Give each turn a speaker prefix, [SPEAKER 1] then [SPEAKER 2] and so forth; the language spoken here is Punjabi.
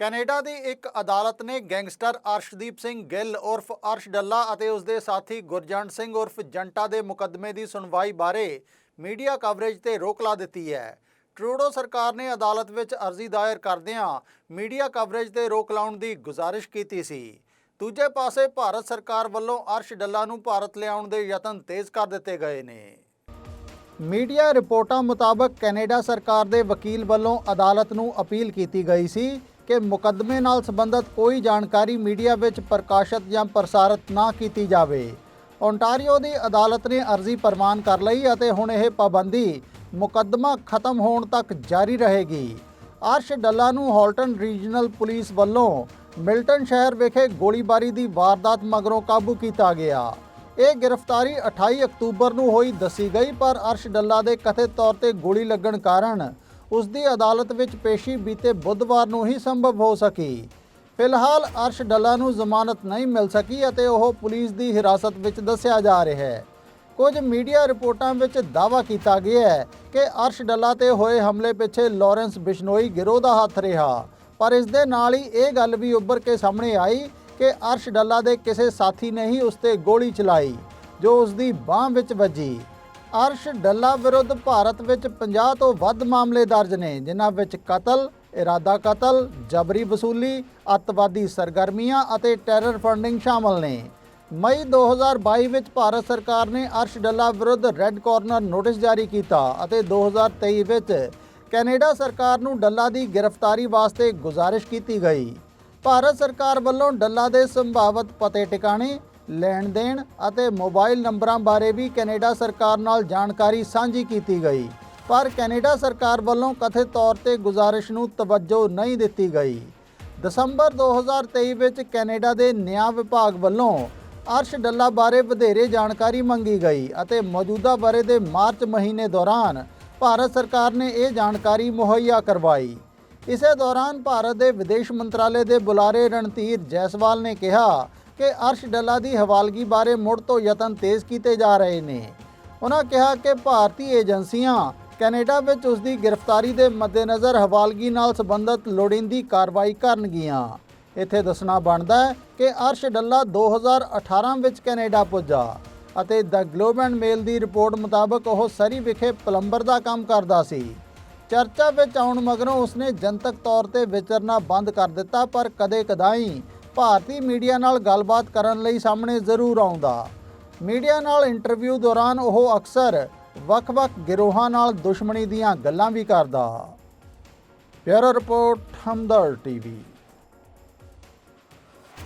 [SPEAKER 1] ਕੈਨੇਡਾ ਦੀ ਇੱਕ ਅਦਾਲਤ ਨੇ ਗੈਂਗਸਟਰ ਅਰਸ਼ਦੀਪ ਸਿੰਘ ਗਿੱਲ ਉਰਫ ਅਰਸ਼ ਡੱਲਾ ਅਤੇ ਉਸ ਦੇ ਸਾਥੀ ਗੁਰਜੰਟ ਸਿੰਘ ਉਰਫ ਜੰਟਾ ਦੇ ਮੁਕੱਦਮੇ ਦੀ ਸੁਣਵਾਈ ਬਾਰੇ ਮੀਡੀਆ ਕਵਰੇਜ ਤੇ ਰੋਕ ਲਾ ਦਿੱਤੀ ਹੈ। ਟਰੂਡੋ ਸਰਕਾਰ ਨੇ ਅਦਾਲਤ ਵਿੱਚ ਅਰਜ਼ੀ ਦਾਇਰ ਕਰਦਿਆਂ ਮੀਡੀਆ ਕਵਰੇਜ ਤੇ ਰੋਕ ਲਾਉਣ ਦੀ ਗੁਜ਼ਾਰਿਸ਼ ਕੀਤੀ ਸੀ। ਦੂਜੇ ਪਾਸੇ ਭਾਰਤ ਸਰਕਾਰ ਵੱਲੋਂ ਅਰਸ਼ ਡੱਲਾ ਨੂੰ ਭਾਰਤ ਲਿਆਉਣ ਦੇ ਯਤਨ ਤੇਜ਼ ਕਰ ਦਿੱਤੇ ਗਏ ਨੇ। ਮੀਡੀਆ ਰਿਪੋਰਟਾਂ ਮੁਤਾਬਕ ਕੈਨੇਡਾ ਸਰਕਾਰ ਦੇ ਵਕੀਲ ਵੱਲੋਂ ਅਦਾਲਤ ਨੂੰ ਅਪੀਲ ਕੀਤੀ ਗਈ ਸੀ ਕਿ ਮੁਕੱਦਮੇ ਨਾਲ ਸੰਬੰਧਿਤ ਕੋਈ ਜਾਣਕਾਰੀ ਮੀਡੀਆ ਵਿੱਚ ਪ੍ਰਕਾਸ਼ਿਤ ਜਾਂ ਪ੍ਰਸਾਰਿਤ ਨਾ ਕੀਤੀ ਜਾਵੇ। ਓਨਟਾਰੀਓ ਦੀ ਅਦਾਲਤ ਨੇ ਅਰਜ਼ੀ ਪ੍ਰਵਾਨ ਕਰ ਲਈ ਅਤੇ ਹੁਣ ਇਹ ਪਾਬੰਦੀ ਮੁਕੱਦਮਾ ਖਤਮ ਹੋਣ ਤੱਕ ਜਾਰੀ ਰਹੇਗੀ। ਅਰਸ਼ ਡੱਲਾ ਨੂੰ ਹਾਲਟਨ ਰੀਜਨਲ ਪੁਲਿਸ ਵੱਲੋਂ ਮਿਲਟਨ ਸ਼ਹਿਰ ਵਿਖੇ ਗੋਲੀਬਾਰੀ ਦੀ ਵਾਰਦਾਤ ਮਗਰੋਂ ਕਾਬੂ ਕੀਤਾ ਗਿਆ। ਇਹ ਗ੍ਰਿਫਤਾਰੀ 28 ਅਕਤੂਬਰ ਨੂੰ ਹੋਈ ਦੱਸੀ ਗਈ, ਪਰ ਅਰਸ਼ ਡੱਲਾ ਦੇ ਕਥਿਤ ਤੌਰ ਤੇ ਗੋਲੀ ਲੱਗਣ ਕਾਰਨ ਉਸ ਦੀ ਅਦਾਲਤ ਵਿੱਚ ਪੇਸ਼ੀ ਬੀਤੇ ਬੁੱਧਵਾਰ ਨੂੰ ਹੀ ਸੰਭਵ ਹੋ ਸਕੀ। ਫਿਲਹਾਲ ਅਰਸ਼ ਡੱਲਾ ਨੂੰ ਜ਼ਮਾਨਤ ਨਹੀਂ ਮਿਲ ਸਕੀ ਅਤੇ ਉਹ ਪੁਲਿਸ ਦੀ ਹਿਰਾਸਤ ਵਿੱਚ ਦੱਸਿਆ ਜਾ ਰਿਹਾ ਹੈ। ਕੁਝ ਮੀਡੀਆ ਰਿਪੋਰਟਾਂ ਵਿੱਚ ਦਾਅਵਾ ਕੀਤਾ ਗਿਆ ਹੈ ਕਿ ਅਰਸ਼ ਡੱਲਾ ਤੇ ਹੋਏ ਹਮਲੇ ਪਿੱਛੇ ਲਾਰੈਂਸ ਬਿਸ਼ਨੋਈ ਗਿਰੋਹ ਦਾ ਹੱਥ ਰਿਹਾ। ਪਰ ਇਸ ਦੇ ਨਾਲ ਹੀ ਇਹ ਗੱਲ ਵੀ ਉੱਭਰ ਕੇ ਸਾਹਮਣੇ ਆਈ ਕਿ ਅਰਸ਼ ਡੱਲਾ ਦੇ ਕਿਸੇ ਸਾਥੀ ਨੇ ਹੀ ਉਸ ਤੇ ਗੋਲੀ ਚਲਾਈ, ਜੋ ਉਸ ਦੀ ਬਾਹ ਵਿੱਚ ਵੱਜੀ। ਅਰਸ਼ ਡੱਲਾ ਵਿਰੁੱਧ ਭਾਰਤ ਵਿੱਚ 50 ਤੋਂ ਵੱਧ ਮਾਮਲੇ ਦਰਜ ਨੇ, ਜਿਨ੍ਹਾਂ ਵਿੱਚ ਕਤਲ, ਇਰਾਦਾ ਕਤਲ, ਜਬਰੀ ਵਸੂਲੀ, ਅੱਤਵਾਦੀ ਸਰਗਰਮੀਆਂ ਅਤੇ ਟੈਰਰ ਫੰਡਿੰਗ ਸ਼ਾਮਲ ਨੇ। ਮਈ 2022 ਵਿੱਚ ਭਾਰਤ ਸਰਕਾਰ ਨੇ ਅਰਸ਼ ਡੱਲਾ ਵਿਰੁੱਧ ਰੈੱਡ ਕਾਰਨਰ ਨੋਟਿਸ ਜਾਰੀ ਕੀਤਾ ਅਤੇ 2023 ਵਿੱਚ ਕੈਨੇਡਾ ਸਰਕਾਰ ਨੂੰ ਡੱਲਾ ਦੀ ਗ੍ਰਿਫਤਾਰੀ ਵਾਸਤੇ ਗੁਜ਼ਾਰਿਸ਼ ਕੀਤੀ ਗਈ। ਭਾਰਤ ਸਰਕਾਰ ਵੱਲੋਂ ਡੱਲਾ ਦੇ ਸੰਭਾਵਤ ਪਤੇ ਟਿਕਾਣੇ ਲੈਣ ਦੇਣ ਅਤੇ ਮੋਬਾਈਲ ਨੰਬਰਾਂ ਬਾਰੇ ਵੀ ਕੈਨੇਡਾ ਸਰਕਾਰ ਨਾਲ ਜਾਣਕਾਰੀ ਸਾਂਝੀ ਕੀਤੀ ਗਈ। ਪਰ ਕੈਨੇਡਾ ਸਰਕਾਰ ਵੱਲੋਂ ਕਥਿਤ ਤੌਰ ਤੇ ਗੁਜ਼ਾਰਿਸ਼ ਨੂੰ ਤਵੱਜੋ ਨਹੀਂ ਦਿੱਤੀ ਗਈ। ਦਸੰਬਰ 2023 ਵਿੱਚ ਕੈਨੇਡਾ ਦੇ ਨਿਆਂ ਵਿਭਾਗ ਵੱਲੋਂ ਅਰਸ਼ ਡੱਲਾ ਬਾਰੇ ਵਧੇਰੇ ਜਾਣਕਾਰੀ ਮੰਗੀ ਗਈ ਅਤੇ ਮੌਜੂਦਾ ਬਾਰੇ ਦੇ ਮਾਰਚ ਮਹੀਨੇ ਦੌਰਾਨ ਭਾਰਤ ਸਰਕਾਰ ਨੇ ਇਹ ਜਾਣਕਾਰੀ ਮੁਹੱਈਆ ਕਰਵਾਈ। ਇਸੇ ਦੌਰਾਨ ਭਾਰਤ ਦੇ ਵਿਦੇਸ਼ ਮੰਤਰਾਲੇ ਦੇ ਬੁਲਾਰੇ ਰਣਧੀਰ ਜੈਸਵਾਲ ਨੇ ਕਿਹਾ ਕਿ ਅਰਸ਼ ਡੱਲਾ ਦੀ ਹਵਾਲਗੀ ਬਾਰੇ ਮੁੜ ਤੋਂ ਯਤਨ ਤੇਜ਼ ਕੀਤੇ ਜਾ ਰਹੇ ਨੇ। ਉਹਨਾਂ ਕਿਹਾ ਕਿ ਭਾਰਤੀ ਏਜੰਸੀਆਂ ਕੈਨੇਡਾ ਵਿੱਚ ਉਸ ਦੀ ਗ੍ਰਿਫਤਾਰੀ ਦੇ ਮੱਦੇਨਜ਼ਰ ਹਵਾਲਗੀ ਨਾਲ ਸੰਬੰਧਿਤ ਲੋੜੀਂਦੀ ਕਾਰਵਾਈ ਕਰਨਗੀਆਂ। ਇੱਥੇ ਦੱਸਣਾ ਬਣਦਾ ਹੈ ਕਿ ਅਰਸ਼ ਡੱਲਾ 2018 ਵਿੱਚ ਕੈਨੇਡਾ ਪੁੱਜਾ ਅਤੇ ਦ ਗਲੋਬ ਐਂਡ ਮੇਲ ਦੀ ਰਿਪੋਰਟ ਮੁਤਾਬਕ ਉਹ ਸਰੀ ਵਿਖੇ ਪਲੰਬਰ ਦਾ ਕੰਮ ਕਰਦਾ ਸੀ। ਚਰਚਾ ਵਿੱਚ ਆਉਣ ਮਗਰੋਂ ਉਸਨੇ ਜਨਤਕ ਤੌਰ ਤੇ ਵਿਚਰਨਾ ਬੰਦ ਕਰ ਦਿੱਤਾ ਪਰ ਕਦੇ-ਕਦਾਈ ਭਾਰਤੀ ਮੀਡੀਆ ਨਾਲ ਗੱਲਬਾਤ ਕਰਨ ਲਈ ਸਾਹਮਣੇ ਜ਼ਰੂਰ ਆਉਂਦਾ। ਮੀਡੀਆ ਨਾਲ ਇੰਟਰਵਿਊ ਦੌਰਾਨ ਉਹ ਅਕਸਰ ਵੱਖ-ਵੱਖ ਗਿਰੋਹਾਂ ਨਾਲ ਦੁਸ਼ਮਣੀ ਦੀਆਂ ਗੱਲਾਂ ਵੀ ਕਰਦਾ। ਪਿਆਰਾ ਰਿਪੋਰਟ ਹਮਦਰ ਟੀਵੀ।